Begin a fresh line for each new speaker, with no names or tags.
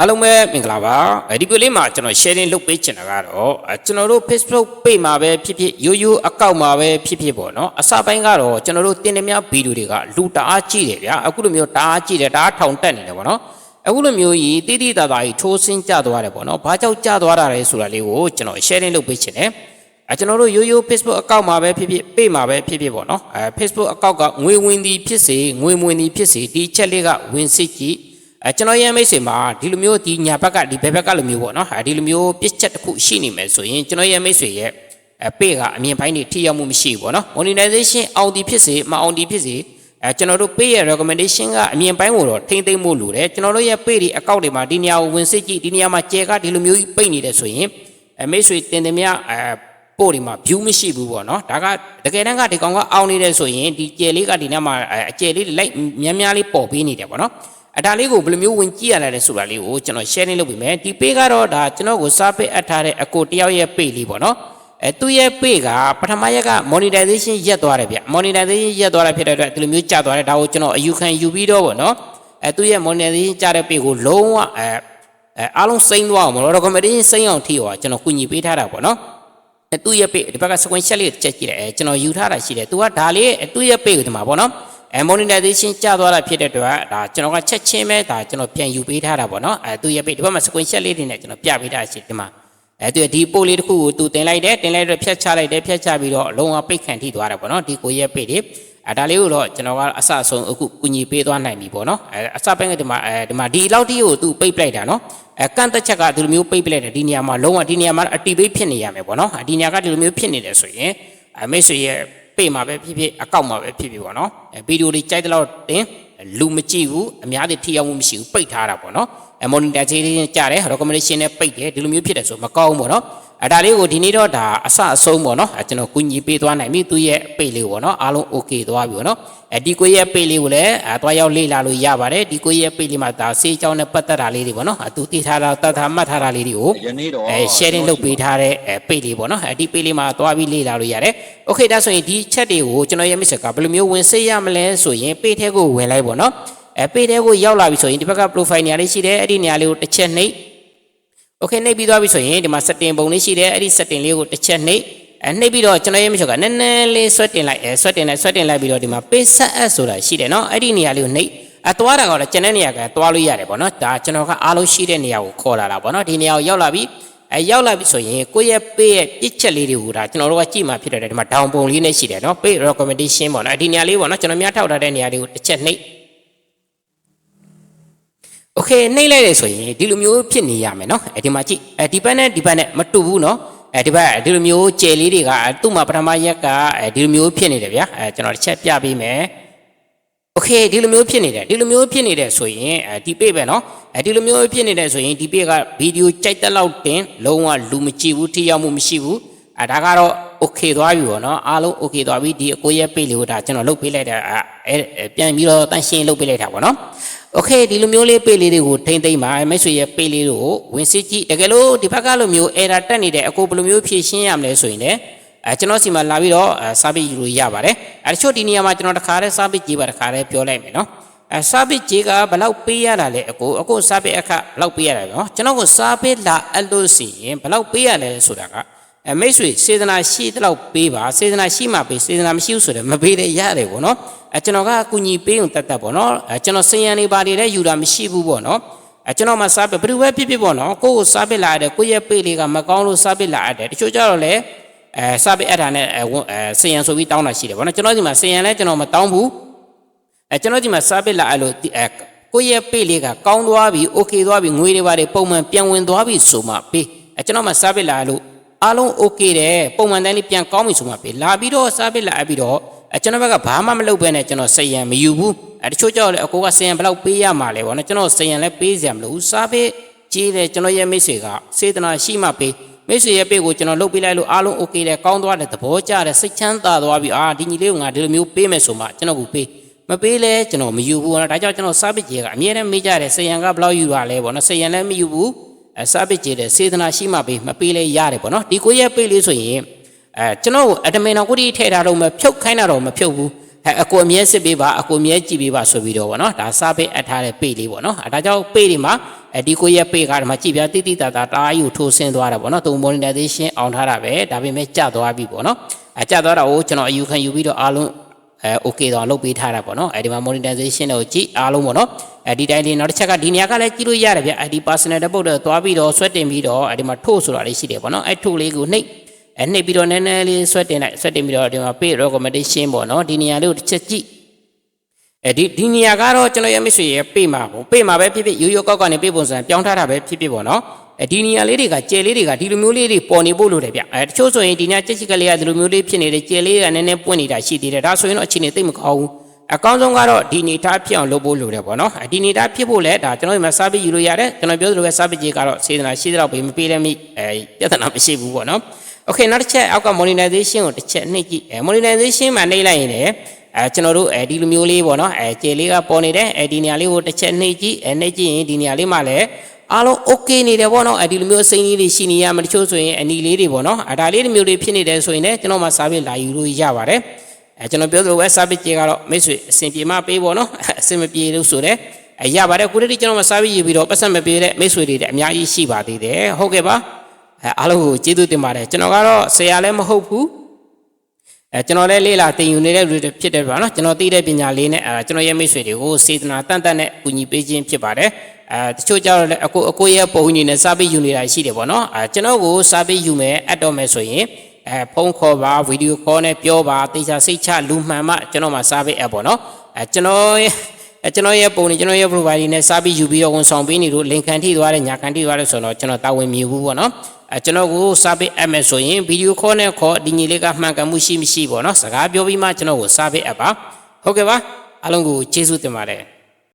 အားလုံးပဲမင်္ဂလာပါအဲဒီပြလေးမှာကျွန်တော် sharing လုပ်ပေးချင်တာကတော့အဲကျွန်တော်တို့ Facebook page မှာပဲဖြစ်ဖြစ်ရိုးရိုးအကောင့်မှာပဲဖြစ်ဖြစ်ပေါ့နော်အစပိုင်းကတော့ကျွန်တော်တို့တင်နေမြဗီဒီယိုတွေကလူတအားကြည့်တယ်ဗျာအခုလိုမျိုးတအားကြည့်တယ်တအားထောင်တက်နေတယ်ပေါ့နော်အခုလိုမျိုးကြီးတိတိတသာကြီးထိုးဆင်းကြသွားတယ်ပေါ့နော်ဘာကြောင့်ကြသွားတာလဲဆိုတာလေးကိုကျွန်တော် sharing လုပ်ပေးချင်တယ်အဲကျွန်တော်တို့ရိုးရိုး Facebook အကောင့်မှာပဲဖြစ်ဖြစ် page မှာပဲဖြစ်ဖြစ်ပေါ့နော်အဲ Facebook အကောင့်ကငွေဝင်သည်ဖြစ်စေငွေမဝင်သည်ဖြစ်စေဒီချက်လေးကဝင်စစ်ကြည့် အဲကျွန်တော်ရဲ့မိတ်ဆွေမှာဒီလိုမျိုးဒီညာဘက်ကဒီဘက်ဘက်ကလိုမျိုးပေါ့နော်အဲဒီလိုမျိုးပြစ်ချက်တစ်ခုရှိနေမယ်ဆိုရင်ကျွန်တော်ရဲ့မိတ်ဆွေရဲ့အဲ page ကအမြင်ပိုင်းတွေထိရောက်မှုမရှိဘူးပေါ့နော် monetization အောင်ဒီဖြစ်စေမအောင်ဒီဖြစ်စေအဲကျွန်တော်တို့ page ရဲ့ recommendation ကအမြင်ပိုင်းကိုတော့ထိမ့်သိမ့်ဖို့လိုတယ်ကျွန်တော်တို့ရဲ့ page တွေအကောင့်တွေမှာဒီနေရာကိုဝင်စစ်ကြည့်ဒီနေရာမှာကျဲကဒီလိုမျိုးကြီးပိတ်နေတယ်ဆိုရင်အဲမိတ်ဆွေတင်တယ်မြအဲပို့ဒီမှာ view မရှိဘူးပေါ့နော်ဒါကတကယ်တမ်းကဒီကောင်ကအောင်နေတယ်ဆိုရင်ဒီကျဲလေးကဒီနားမှာအဲအကျဲလေးလိုက်များများလေးပေါ်ပေးနေတယ်ပေါ့နော် အတားလေးကိုဘယ်လိုမျိုးဝင်ကြည့်ရလဲဆိုတာလေးကိုကျွန်တော် sharing လုပ်ပေးမယ်ဒီ page ကတော့ဒါကျွန်တော်ကိုစားပေးအပ်ထားတဲ့အကိုတယောက်ရဲ့ page လေးပေါ့နော်အဲသူ့ရဲ့ page ကပထမရက်က monetization ရက်သွားတယ်ဗျ monetization ရက်သွားတာဖြစ်တဲ့အတွက်ဒီလိုမျိုးကျသွားတယ်ဒါကိုကျွန်တော်အယူခံယူပြီးတော့ပေါ့နော်အဲသူ့ရဲ့ monetization ကျတဲ့ page ကိုလုံးဝအဲအဲအားလုံးစိမ့်သွားအောင်မလို့ recommendation စိမ့်အောင်ထိရောကျွန်တော်ကူညီပေးထားတာပေါ့နော်အဲသူ့ရဲ့ page ဒီဘက်က screenshot လေးချက်ကြည့်တယ်အဲကျွန်တော်ယူထားတာရှိတယ်သူကဒါလေးသူ့ရဲ့ page ကိုဒီမှာပေါ့နော် အဲ monetization ကျသွားတာဖြစ်တဲ့အတွက်ဒါကျွန်တော်ကချက်ချင်းပဲဒါကျွန်တော်ပြန်ယူပေးထားတာပေါ့နော်အဲသူ့ရဲ့ page ဒီဘက်မှာ screenshot လေးတွေနဲ့ကျွန်တော်ပြပေးထားရှိတယ်ဒီမှာအဲသူဒီ post လေးတစ်ခုကိုသူတင်လိုက်တယ်တင်လိုက်တော့ဖြတ်ချလိုက်တယ်ဖြတ်ချပြီးတော့အလုံးဝပိတ်ခံထိသွားတယ်ပေါ့နော်ဒီကိုရဲ့ page တွေအဲဒါလေးကိုတော့ကျွန်တော်ကအဆအဆုံးအခုကူညီပေးသွားနိုင်ပြီပေါ့နော်အဲအစပိုင်းကဒီမှာအဲဒီမှာဒီလောက်တိကိုသူပိတ်ပလိုက်တာနော်အဲကန့်သက်ချက်ကဒီလိုမျိုးပိတ်ပလိုက်တယ်ဒီနေရာမှာလုံးဝဒီနေရာမှာအတီပိတ်ဖြစ်နေရမယ်ပေါ့နော်ဒီနေရာကဒီလိုမျိုးဖြစ်နေတယ်ဆိုရင်အဲမိတ်ဆွေရဲ့ ပေမှာပဲဖြစ်ဖြစ်အကောက်မှာပဲဖြစ်ဖြစ်ပေါ့နော်အဲဗီဒီယိုလေးကြိုက်တဲ့လောက်တင်လူမကြည့်ဘူးအများကြီးထိရောက်မှုမရှိဘူးပိတ်ထားတာပေါ့နော်အဲ monetization ကြားတယ် recommendation နဲ့ပိတ်တယ်ဒီလိုမျိုးဖြစ်တယ်ဆိုမကောင်းဘူးပေါ့နော် အဲဒါလေးကိုဒီနေ့တော့ဒါအဆအဆုံးပေါ့နော်အဲကျွန်တော်ကူညီပေးသွားနိုင်ပြီသူ့ရဲ့ပိတ်လေးကိုပေါ့နော်အားလုံး okay သွားပြီပေါ့နော်အဲဒီကိုရဲ့ပိတ်လေးကိုလည်းအဲသွားရောက်လေ့လာလို့ရပါတယ်ဒီကိုရဲ့ပိတ်လေးမှာဒါစေးကြောင်းနဲ့ပတ်သက်တာလေးတွေပေါ့နော်အဲသူတည်ထားတာတတ်ထားမှတ်ထားတာလေးတွေကို
ယနေ့တော့
အဲ sharing လုပ်ပေးထားတဲ့အဲ page လေးပေါ့နော်အဲဒီ page လေးမှာသွားပြီးလေ့လာလို့ရတယ်။ Okay ဒါဆိုရင်ဒီချက်တွေကိုကျွန်တော်ရဲ့ message ကဘယ်လိုမျိုးဝင်စိတ်ရမလဲဆိုရင် page ထဲကိုဝင်လိုက်ပေါ့နော်။အဲ page ထဲကိုရောက်လာပြီဆိုရင်ဒီဘက်က profile နေရာလေးရှိတယ်အဲ့ဒီနေရာလေးကိုတစ်ချက်နှိပ် Okay နှိပ်ပြီးသွားပြီဆိုရင်ဒီမှာ setting ပုံလေးရှိတယ်အဲ့ဒီ setting လေးကိုတစ်ချက်နှိပ်အဲနှိပ်ပြီးတော့ကျွန်တော်ရဲ့ message ကနည်းနည်းလေးဆွတ်တင်လိုက်အဲဆွတ်တင်လိုက်ဆွတ်တင်လိုက်ပြီးတော့ဒီမှာ page set up ဆိုတာရှိတယ်နော်အဲ့ဒီနေရာလေးကိုနှိပ်အသွားတာကတော့ကျန်တဲ့နေရာကသွားလို့ရတယ်ပေါ့နော်ဒါကျွန်တော်ကအားလုံးရှိတဲ့နေရာကိုခေါ်လာတာပေါ့နော်ဒီနေရာကိုရောက်လာပြီအဲရောက်လာပြီဆိုရင်ကိုယ့်ရဲ့ page ရဲ့ပြစ်ချက်လေးတွေကိုဒါကျွန်တော်တို့ကကြည့်မှဖြစ်တယ်ဒီမှာ down ပုံလေးနဲ့ရှိတယ်နော် page recommendation ပေါ့နော်ဒီနေရာလေးပေါ့နော်ကျွန်တော်များထောက်ထားတဲ့နေရာလေးကိုတစ်ချက်နှိပ် โอเคနှိမ့်လိုက်တယ်ဆိုရင်ဒီလိုမျိုးဖြစ်နေရမယ်เนาะအဲဒီမှာကြည့်အဲဒီဘက်နဲ့ဒီဘက်နဲ့မတူဘူးเนาะအဲဒီဘက်ဒီလိုမျိုးကြယ်လေးတွေကသူ့မှာပထမရက်ကအဲဒီလိုမျိုးဖြစ်နေတယ်ဗျာအဲကျွန်တော်တစ်ချက်ပြပေးမယ်โอเคဒီလိုမျိုးဖြစ်နေတယ်ဒီလိုမျိုးဖြစ်နေတယ်ဆိုရင်အဲဒီပေပဲเนาะအဲဒီလိုမျိုးဖြစ်နေတယ်ဆိုရင်ဒီပေကဗီဒီယိုကြိုက်တဲ့လောက်တင်လုံးဝလူမကြည့်ဘူးထိရောက်မှုမရှိဘူးအဲဒါကတော့ okay သွားပြီပေါ့เนาะအားလုံး okay သွားပြီဒီအကိုရဲ့ပေလေးကိုဒါကျွန်တော်လုတ်ပေးလိုက်တာအဲပြန်ပြီးတော့တန့်ရှင်းလုတ်ပေးလိုက်တာပေါ့เนาะ โอเคဒီလိုမျိုးလေးပေလေးတွေကိုထိမ့်သိမ့်ပါမိတ်ဆွေရဲ့ပေလေးတွေကိုဝင်စစ်ကြည့်တကယ်လို့ဒီဘက်ကလိုမျိုး error တက်နေတဲ့အကိုဘယ်လိုမျိုးဖြည့်ရှင်းရမလဲဆိုရင်လည်းအဲကျွန်တော်စီမှာလာပြီးတော့စာပစ်ယူလို့ရပါတယ်အဲတချို့ဒီနေရာမှာကျွန်တော်တခါတည်းစာပစ်ကြည့်ပါတခါတည်းပြောလိုက်မယ်နော်အဲစာပစ်ကြည့်ကဘယ်လောက်ပေးရတာလဲအကိုအကိုစာပစ်အခဘယ်လောက်ပေးရတာလဲနော်ကျွန်တော်ကစာပစ်လာအပ်လို့စီရင်ဘယ်လောက်ပေးရလဲဆိုတာက အဲမိတ်ဆွေစေတနာရှိတဲ့လောက်ပေးပါစေတနာရှိမှပေးစေတနာမရှိဘူးဆိုတော့မပေးတဲ့ရတယ်ပေါ့နော်အဲကျွန်တော်ကအကူညီပေးုံတက်တက်ပေါ့နော်အဲကျွန်တော်စင်ရန်နေပါတွေလည်းယူတာမရှိဘူးပေါ့နော်အဲကျွန်တော်မှစားပစ်ဘယ်သူပဲဖြစ်ဖြစ်ပေါ့နော်ကိုယ့်ကိုစားပစ်လာတဲ့ကိုယ့်ရဲ့ပေးလေးကမကောင်းလို့စားပစ်လာတဲ့တချို့ကြတော့လည်းအဲစားပစ်အပ်တာနဲ့အဲစင်ရန်ဆိုပြီးတောင်းတာရှိတယ်ပေါ့နော်ကျွန်တော်ဒီမှာစင်ရန်လည်းကျွန်တော်မတောင်းဘူးအဲကျွန်တော်ဒီမှာစားပစ်လာအဲ့လိုအဲကိုယ့်ရဲ့ပေးလေးကကောင်းသွားပြီโอเคသွားပြီငွေတွေပါတယ်ပုံမှန်ပြန်ဝင်သွားပြီဆိုမှပေးအဲကျွန်တော်မှစားပစ်လာလို့ အားလုံး okay တယ်ပုံမှန်တိုင်းလေးပြန်ကောင်းပြီဆိုမှပေးလာပြီးတော့စားပစ်လာအပ်ပြီးတော့အဲကျွန်တော်ဘက်ကဘာမှမလုပ်ဘဲနဲ့ကျွန်တော်စရံမယူဘူးအဲတချို့ကြောက်လေအကိုကစရံဘယ်လောက်ပေးရမှာလဲဗောနော်ကျွန်တော်စရံလည်းပေးစရာမလိုဘူးစားပေးကြီးတယ်ကျွန်တော်ရဲ့မိတ်ဆွေကစေတနာရှိမှပေးမိတ်ဆွေရဲ့ပေးကိုကျွန်တော်လုပ်ပေးလိုက်လို့အားလုံး okay တယ်ကောင်းသွားတယ်သဘောကျတယ်စိတ်ချမ်းသာသွားပြီအာဒီညီလေးကငါဒီလိုမျိုးပေးမယ်ဆိုမှကျွန်တော်ကိုပေးမပေးလဲကျွန်တော်မယူဘူးဗောနော်ဒါကြောင့်ကျွန်တော်စားပစ်ကြီးကအမြဲတမ်းမေးကြတယ်စရံကဘယ်လောက်ယူရလဲဗောနော်စရံလည်းမယူဘူး အဲစားပစ်ကြီးတယ်စေတနာရှိမှပေးမပေးလဲရတယ်ဗောနော်ဒီကိုရဲ့ပေးလေးဆိုရင်အဲကျွန်တော်အတမင်တော်ကိုဒီထည့်ထားတော့မဖြုတ်ခိုင်းတာတော့မဖြုတ်ဘူးအဲအကိုအမြဲစစ်ပေးပါအကိုအမြဲကြည့်ပေးပါဆိုပြီးတော့ဗောနော်ဒါစားပေးအပ်ထားတဲ့ပေလေးဗောနော်အဲဒါကြောင့်ပေတွေမှာအဲဒီကိုရဲ့ပေကဒီမှာကြည့်ပြတိတိတတာတားယူထိုးဆင်းသွားတာပေါ့နော်သူ monetization အောင်ထားတာပဲဒါပေမဲ့ကျသွားပြီပေါ့နော်အကျသွားတာကိုကျွန်တော်အယူခံယူပြီးတော့အားလုံး အဲ okay တော့လုပ်ပေးထားတာပေါ့နော်အဲဒီမှာ monetization ကိုကြည့်အားလုံးပေါ့နော်အဲဒီတိုင်းလေးနောက်တစ်ချက်ကဒီနေရာကလည်းကြည့်လို့ရတယ်ဗျအဲဒီ personal တဲ့ပုတ်တော့သွားပြီးတော့ဆွဲတင်ပြီးတော့အဲဒီမှာထို့ဆိုတာလေးရှိတယ်ပေါ့နော်အဲထို့လေးကိုနှိပ်အဲနှိပ်ပြီးတော့နည်းနည်းလေးဆွဲတင်လိုက်ဆွဲတင်ပြီးတော့ဒီမှာ page recommendation ပေါ့နော်ဒီနေရာလေးကိုတစ်ချက်ကြည့်အဲဒီဒီနေရာကတော့ကျွန်တော်ရဲ့မိတ်ဆွေရဲ့ပေးမှာပေါ့ပေးမှာပဲဖြစ်ဖြစ်ရိုးရိုးကောက်ကနေပေးပုံစံပြောင်းထားတာပဲဖြစ်ဖြစ်ပေါ့နော်အဲ ဒီနေရာလေးတွေကကျယ်လေးတွေကဒီလိုမျိုးလေးတွေပေါ်နေဖို့လိုတယ်ဗျအဲတချို့ဆိုရင်ဒီနေရာချက်ချစ်ကလေးကဒီလိုမျိုးလေးဖြစ်နေတယ်ကျယ်လေးကနည်းနည်းပွင့်နေတာရှိသေးတယ်ဒါဆိုရင်တော့အခြေအနေသိပ်မကောင်းဘူးအကောင်းဆုံးကတော့ဒီနေသားဖြစ်အောင်လုပ်ဖို့လိုတယ်ပေါ့နော်ဒီနေသားဖြစ်ဖို့လဲဒါကျွန်တော်ဒီမှာစာပစ်ယူလို့ရတယ်ကျွန်တော်ပြောသလိုပဲစာပစ်ကြီးကတော့စေတနာရှိတဲ့တော့ဘေးမပေးလည်းမိအဲပြဿနာမရှိဘူးပေါ့နော်โอเคနောက်တစ်ချက်အောက်က monetization ကိုတစ်ချက်နှိပ်ကြည့်အဲ monetization မှာနှိပ်လိုက်ရင်လည်းအဲကျွန်တော်တို့အဲဒီလိုမျိုးလေးပေါ့နော်အဲကျေလေးကပေါ်နေတယ်အဲဒီနေရာလေးကိုတစ်ချက်နှိပ်ကြည့်အဲနှိပ်ကြည့်ရင်ဒီနေရာလေးမှာလည်း အားလုံး okay နေတယ်ပေါ့နော်အဲဒီလိုမျိုးစိမ့်လေးတွေရှိနေရမှာတချို့ဆိုရင်အနီလေးတွေပေါ့နော်အဲဒါလေးတွေမျိုးတွေဖြစ်နေတယ်ဆိုရင်လည်းကျွန်တော်မှစာပစ်လာယူလို့ရပါတယ်အဲကျွန်တော်ပြောသလိုပဲစာပစ်ကြီးကတော့မိတ်ဆွေအဆင်ပြေမှပေးပေါ့နော်အဆင်မပြေလို့ဆိုတော့အဲရပါတယ်ခုတည်းကျွန်တော်မှစာပစ်ယူပြီးတော့ပတ်စံမပြေတဲ့မိတ်ဆွေတွေလည်းအများကြီးရှိပါသေးတယ်ဟုတ်ကဲ့ပါအဲအားလုံးကိုကျေးဇူးတင်ပါတယ်ကျွန်တော်ကတော့ဆရာလည်းမဟုတ်ဘူးအဲကျွန်တော်လည်းလေးလာတင်ယူနေတဲ့လူတွေဖြစ်တယ်ပါနော်ကျွန်တော်သိတဲ့ပညာလေးနဲ့အဲကျွန်တော်ရဲ့မိတ်ဆွေတွေကိုစေတနာတန်တန်နဲ့ကူညီပေးခြင်းဖြစ်ပါတယ် အဲတချို့ကြတော့လည်းအကိုအကိုရဲ့ပုံကြီးနဲ့စာပေယူနေတာရှိတယ်ပေါ့နော်အဲကျွန်တော်ကိုစာပေယူမယ်အပ်တော့မယ်ဆိုရင်အဲဖုန်းခေါ်ပါဗီဒီယိုခေါ်နဲ့ပြောပါတေချာစိတ်ချလူမှန်မှကျွန်တော်မှာစာပေအပ်ပေါ့နော်အဲကျွန်တော်အဲကျွန်တော်ရဲ့ပုံနေကျွန်တော်ရဲ့ profile နဲ့စာပြီးယူပြီးတော့ဝန်ဆောင်ပေးနေလို့လင်ခံထိသွားတယ်ညာခံထိသွားတယ်ဆိုတော့ကျွန်တော်တာဝန်မြည်ဘူးပေါ့နော်အဲကျွန်တော်ကိုစာပေးအပ်မယ်ဆိုရင်ဗီဒီယိုခေါ်နဲ့ခေါ်ဒီညီလေးကမှန်ကန်မှုရှိမရှိပေါ့နော်စကားပြောပြီးမှကျွန်တော်ကိုစာပေးအပ်ပါဟုတ်ကဲ့ပါအားလုံးကိုကျေးဇူးတင်ပါတယ်